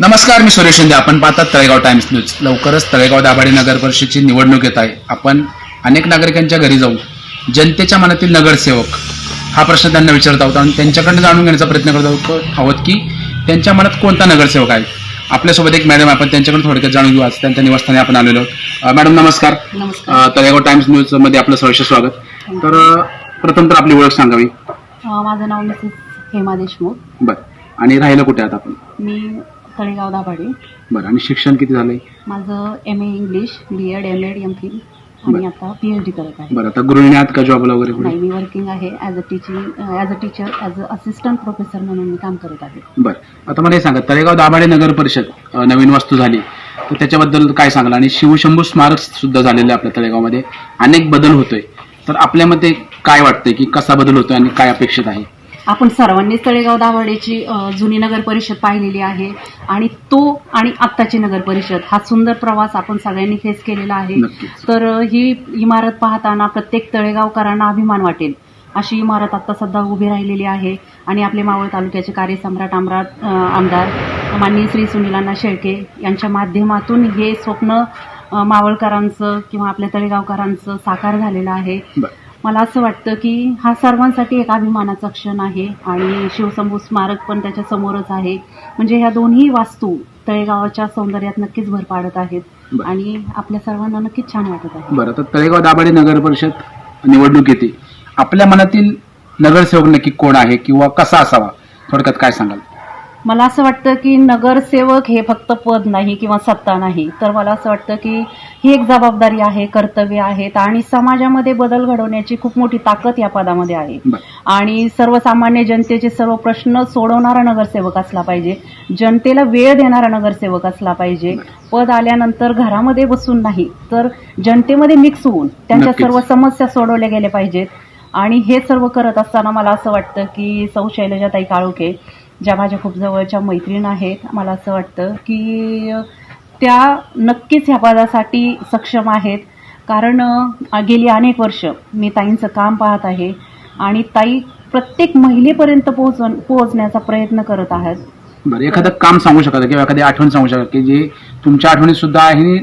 नमस्कार मी सुरेश शिंदे. आपण पाहतात तळेगाव टाइम्स न्यूज. लवकरच तळेगाव दाभाडे नगर परिषदची निवडणूक येत आहे. आपण अनेक नागरिकांच्या घरी जाऊन जनतेच्या मनातील नगरसेवक हा प्रश्न त्यांना विचारत आहोत आणि त्यांच्याकडनं जाणून घेण्याचा प्रयत्न करत आहोत आहोत की त्यांच्या मनात कोणता नगरसेवक आहे? आपल्यासोबत एक मॅडम आपण त्यांच्याकडून थोडक्यात जाणून घेऊ. आज त्यांच्या निवासस्थानी आपण आलेलो आहोत. मॅडम नमस्कार. तळेगाव टाइम्स न्यूजमध्ये आपलं सहर्ष स्वागत. तर अं, प्रथम तर आपली ओळख सांगावी. माझं नाव मिसेस हेमा देशमुख. बरं. आणि राहिलं कुठे आहात आपण? मी तळेगाव दाभाडे बरं आणि शिक्षण किती झालंय? माझं M A English B Ed M Ed M Phil आणि आता पी एच डी करत आहे. बरं आता गृहिणी आहात का जॉबला वगैरे कुठे? नाही मी वर्किंग आहे as a teaching as a teacher as a assistant professor म्हणून मी काम करत आहे. बरं आता मला हे सांगा तळेगाव दाभाडे नगर परिषद अ, नवीन वास्तू झाली. तर त्याच्याबद्दल काय सांगाल? आणि शिवशंभू स्मारक सुद्धा झालेलं आहे आपल्या तळेगावमध्ये. अनेक बदल होतोय. तर आपल्या मते काय वाटतंय की कसा बदल होतोय आणि काय अपेक्षित आहे? आपण सर्वांनीच तळेगाव दाभाडेची अं, जुनी नगर परिषद पाहिलेली आहे. आणि तो आणि आत्ताची नगर परिषद हा सुंदर प्रवास आपण सगळ्यांनी फेस केलेला आहे. तर ही इमारत पाहताना प्रत्येक तळेगावकरांना अभिमान वाटेल. अशी इमारत आता सध्या उभी राहिलेली आहे. आणि आपले मावळ तालुक्याचे कार्यसम्राट आमराट अं, आमदार माननीय श्री सुनीलांना शेळके यांच्या माध्यमातून हे स्वप्न मावळकरांचं किंवा आपल्या तळेगावकरांचं साकार झालेलं आहे. मला असं वाटतं की हा सर्वांसाठी एक अभिमानाचा क्षण आहे आणि शिवशंभू स्मारक पण त्याच्या समोरच आहे. म्हणजे ह्या दोन्ही वास्तू तळेगावाच्या सौंदर्यात नक्कीच भर पाडत आहेत. आणि आपल्या सर्वांना नक्कीच छान वाटत आहे. बरं आता तळेगाव दाभाडे नगर परिषद निवडणूक येते. आपल्या मनातील नगरसेवक नक्की कोण आहे किंवा कसा असावा? थोडक्यात काय सांगाल? मला असं वाटतं की नगरसेवक हे फक्त पद नाही किंवा सत्ता नाही. तर मला असं वाटतं की ही एक जबाबदारी आहे कर्तव्य आहेत आणि समाजामध्ये बदल घडवण्याची खूप मोठी ताकद या पदामध्ये आहे. आणि सर्वसामान्य जनतेचे सर्व प्रश्न सोडवणारा नगरसेवक असला पाहिजे जनतेला वेळ देणारा नगरसेवक असला पाहिजे. पद आल्यानंतर घरामध्ये बसून नाही तर जनतेमध्ये मिक्स होऊन त्यांच्या. सर्व समस्या सोडवल्या गेल्या पाहिजेत. आणि हे सर्व करत असताना मला असं वाटतं की सौ शैलजाताई काळुके ज्या माझ्या खूप जवळच्या मैत्रीण आहेत मला असं वाटतं की त्या नक्कीच ह्या पदासाठी सक्षम आहेत. कारण गेली अनेक वर्ष मी ताईंचं काम पाहत आहे आणि ताई प्रत्येक महिलेपर्यंत पोहोच पोहोचण्याचा प्रयत्न करत आहेत. बरं एखादं काम सांगू शकता किंवा एखादी आठवण सांगू शकता की? जे तुमच्या आठवणीत सुद्धा आहे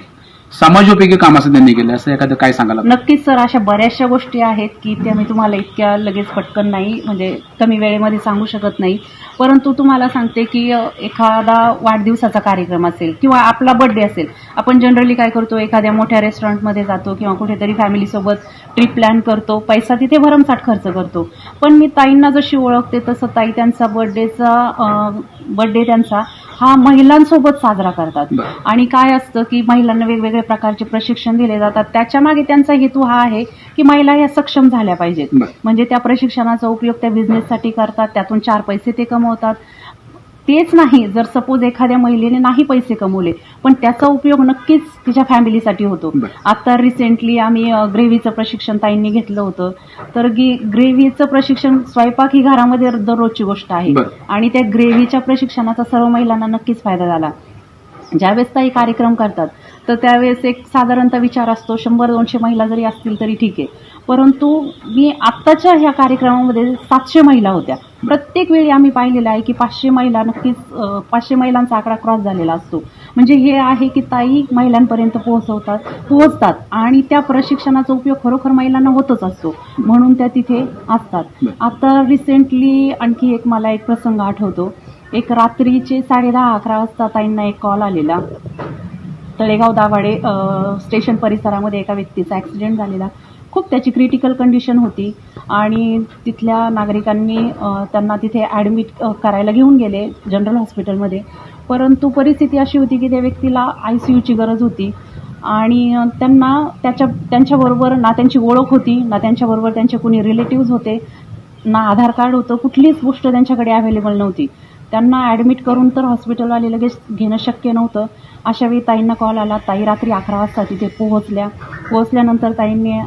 समाजोपयोगी काम असं त्यांनी केलं असं एखादं काय सांगाल आपण? नक्कीच सर अशा बऱ्याचशा गोष्टी आहेत की त्या मी तुम्हाला इतक्या लगेच पटकन नाही म्हणजे कमी वेळेमध्ये सांगू शकत नाही परंतु तुम्हाला सांगते की एखादा वाढदिवसाचा कार्यक्रम असेल किंवा आपला बर्थडे असेल आपण जनरली काय करतो एखाद्या मोठ्या रेस्टॉरंटमध्ये जातो किंवा कुठेतरी फॅमिलीसोबत ट्रिप प्लॅन करतो पैसा तिथे भरमसाठ खर्च करतो पण मी ताईंना जशी ओळखते तसं ताई त्यांचा बर्थडेचा बर्थडे त्यांचा हा महिलांसोबत साजरा करतात. आणि काय असतं की महिलांना वेगवेगळ्या प्रकारचे प्रशिक्षण दिले जातात. त्याच्यामागे त्यांचा हेतू हा आहे की महिला या सक्षम झाल्या पाहिजेत. म्हणजे त्या प्रशिक्षणाचा उपयोग त्या बिझनेससाठी करतात त्यातून चार पैसे ते कमवतात. तेच नाही जर सपोज एखाद्या महिलेने नाही पैसे कमवले पण त्याचा उपयोग नक्कीच तिच्या फॅमिलीसाठी होतो. आता रिसेंटली आम्ही ग्रेव्हीचं प्रशिक्षण ताईंनी घेतलं होतं. तर ग्रेव्हीचं प्रशिक्षण स्वयंपाक ही घरामध्ये दररोजची गोष्ट आहे. आणि त्या ग्रेव्हीच्या प्रशिक्षणाचा सर्व महिलांना नक्कीच फायदा झाला. ज्यावेळेस ताई कार्यक्रम करतात तर त्यावेळेस एक साधारणतः विचार असतो शंभर दोनशे महिला जरी असतील तरी ठीक आहे. परंतु मी आत्ताच्या ह्या कार्यक्रमामध्ये सातशे महिला होत्या. प्रत्येक वेळी आम्ही पाहिलेलं आहे की पाचशे महिला नक्कीच पाचशे महिलांचा आकडा क्रॉस झालेला असतो. म्हणजे हे आहे की ताई महिलांपर्यंत पोहोचवतात पोहोचतात आणि त्या प्रशिक्षणाचा उपयोग खरोखर महिलांना होतच असतो. म्हणून त्या तिथे असतात. आता रिसेंटली आणखी एक मला एक प्रसंग आठवतो. एक रात्रीचे साडे दहा अकरा वाजता ताईंना एक कॉल आलेला. तळेगाव दाभाडे स्टेशन परिसरामध्ये एका व्यक्तीचा ॲक्सिडेंट झालेला. खूप त्याची क्रिटिकल कंडिशन होती. आणि तिथल्या नागरिकांनी त्यांना तिथे ॲडमिट करायला घेऊन गेले जनरल हॉस्पिटलमध्ये परंतु परिस्थिती अशी होती की त्या व्यक्तीला आय सी यूची गरज होती. आणि त्यांना त्याच्या त्यांच्याबरोबर ना त्यांची ओळख होती. ना त्यांच्याबरोबर त्यांचे कोणी रिलेटिव्ज होते. ना आधार कार्ड होतं. कुठलीच गोष्ट त्यांच्याकडे अवेलेबल नव्हती. त्यांना ॲडमिट करून तर हॉस्पिटलवाले लगेच घेणं शक्य नव्हतं. अशा वेळी ताईंना कॉल आला. ताई रात्री अकरा वाजता तिथे पोहोचल्या. पोहोचल्यानंतर ताईंनी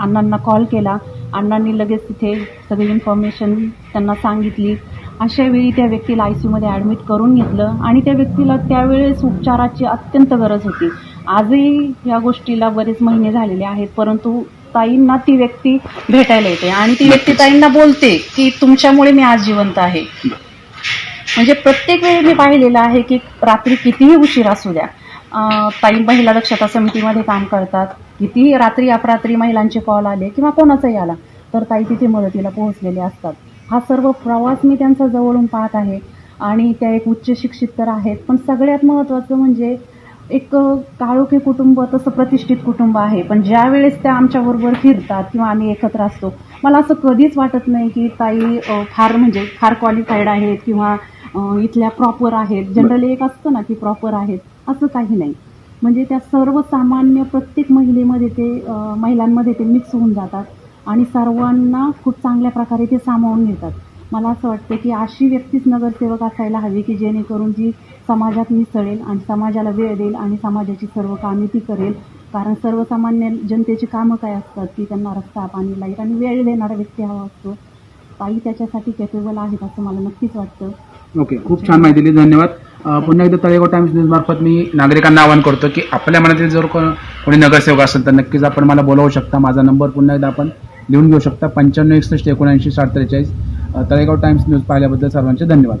अण्णांना कॉल केला. अण्णांनी लगेच तिथे सगळी इन्फॉर्मेशन त्यांना सांगितली. अशा वेळी त्या व्यक्तीला आयमध्ये ॲडमिट करून घेतलं आणि त्या व्यक्तीला त्यावेळेस उपचाराची अत्यंत गरज होती. आजही या गोष्टीला बरेच महिने झालेले आहेत परंतु ताईंना ती व्यक्ती भेटायला येते आणि ती व्यक्ती ताईंना बोलते की तुमच्यामुळे मी आज जिवंत आहे. म्हणजे प्रत्येक वेळी मी पाहिलेलं आहे की रात्री कितीही उशीर असू द्या ताई महिला दक्षता समितीमध्ये काम करतात कितीही रात्री अपरात्री महिलांचे कॉल आले किंवा कोणाचाही आला तर ताई तिथे मदतीला पोहोचलेले असतात. हा सर्व प्रवास मी त्यांचा जवळून पाहत आहे आणि त्या एक उच्च शिक्षित तर आहेत पण सगळ्यात महत्त्वाचं म्हणजे एक काळोखी कुटुंब तसं प्रतिष्ठित कुटुंब आहे. पण ज्या वेळेस त्या आमच्याबरोबर फिरतात किंवा आम्ही एकत्र असतो मला असं कधीच वाटत नाही की ताई फार म्हणजे फार क्वालिफाईड आहेत किंवा इथल्या प्रॉपर आहेत. जनरली एक असतं ना की प्रॉपर आहेत. असं काही नाही. म्हणजे त्या सर्वसामान्य प्रत्येक महिलेमध्ये ते महिलांमध्ये ते मिक्स होऊन जातात. आणि सर्वांना खूप चांगल्या प्रकारे ते सामावून घेतात. मला असं वाटतं की अशी व्यक्तीच नगरसेवक असायला हवी की जेणेकरून जी समाजात मिसळेल आणि समाजाला वेळ देईल आणि समाजाची सर्व कामे ती करेल. कारण सर्वसामान्य जनतेची कामं काय असतात की त्यांना रस्ता पाणी लाइट आणि वेळ देणारा व्यक्ती हवा असतो. ताई त्याच्यासाठी कॅपेबल आहेत असं मला नक्कीच वाटतं. ओके खूप छान माहिती दिली धन्यवाद. अ, पुन्हा एकदा तळेगाव टाइम्स न्यूज मार्फत मी नागरिकांना आवाहन करतो की आपल्या मनातील जर को- कोणी नगरसेवक असेल तर नक्कीच आपण मला बोलावू शकता. माझा नंबर पुन्हा एकदा आपण लिहून घेऊ शकता. पंच्याण्णव एकसष्ट एकोणऐंशी साठ त्रेचाळीस. अ, तळेगाव टाइम्स न्यूज पाहिल्याबद्दल सर्वांचे धन्यवाद.